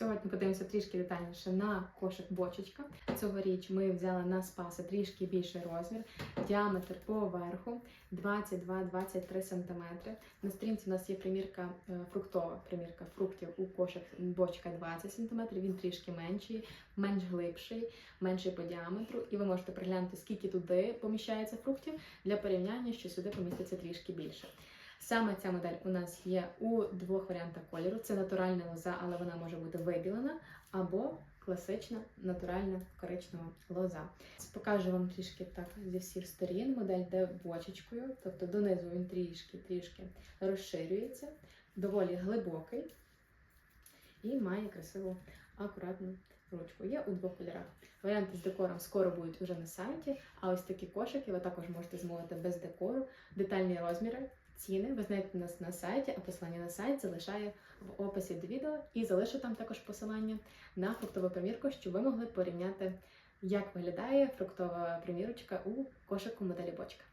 Сьогодні подивимося трішки детальніше на кошик бочечка. Цьогоріч ми взяли на спаси трішки більший розмір, діаметр по верху 22-23 см. На сторінці у нас є примірка е, фруктова примірка фруктів у кошик бочка 20 см. Він трішки менший, менш глибший, менший по діаметру. І ви можете приглянути, скільки туди поміщається фруктів для порівняння, що сюди поміститься трішки більше. Саме ця модель у нас є у двох варіантах кольору. Це натуральна лоза, але вона може бути вибілена, або класична натуральна коричнева лоза. Покажу вам трішки так зі всіх сторін. Модель де бочечкою, тобто донизу він трішки трішки розширюється, доволі глибокий і має красиву акуратну ручку. Є у двох кольорах. Варіанти з декором скоро будуть уже на сайті. А ось такі кошики ви також можете замовити без декору, детальні розміри. Ціни ви знайдете нас на сайті, а посилання на сайт залишає в описі до відео і залишу там також посилання на фруктову примірку, щоб ви могли порівняти, як виглядає фруктова примірочка у кошику моделі бочка.